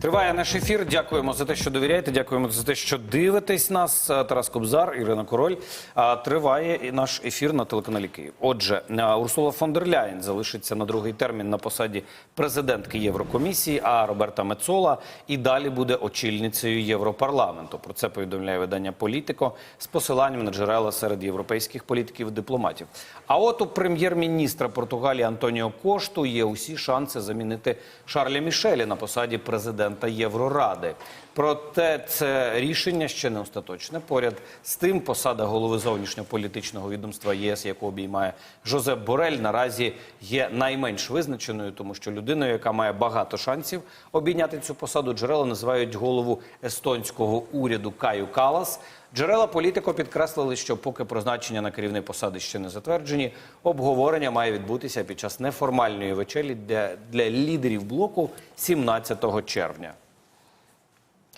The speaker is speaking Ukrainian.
Триває наш ефір. Дякуємо за те, що довіряєте. Дякуємо за те, що дивитесь нас. Е, Тарас Кобзар, Ірина Король. А, Триває і наш ефір на телеканалі Київ. Отже, е, Урсула фон дер Ляєн залишиться на другий термін на посаді президентки Єврокомісії, а Роберта Мецола і далі буде очільницею Європарламенту. Про це повідомляє видання Політико з посиланням на джерела серед європейських політиків і дипломатів. А от у прем'єр-міністра Португалії Антоніо Кошту є усі шанси замінити Шарля Мішелі на посаді президента Євроради. Проте це рішення ще не остаточне. Поряд з тим, посада голови зовнішньополітичного відомства ЄС, яку обіймає Жозеп Борель, наразі є найменш визначеною, тому що людиною, яка має багато шансів обійняти цю посаду, джерела називають голову естонського уряду Каю Калас. Джерела політико підкреслили, що поки призначення на керівні посади ще не затверджені, обговорення має відбутися під час неформальної вечері для, для лідерів блоку 17 червня.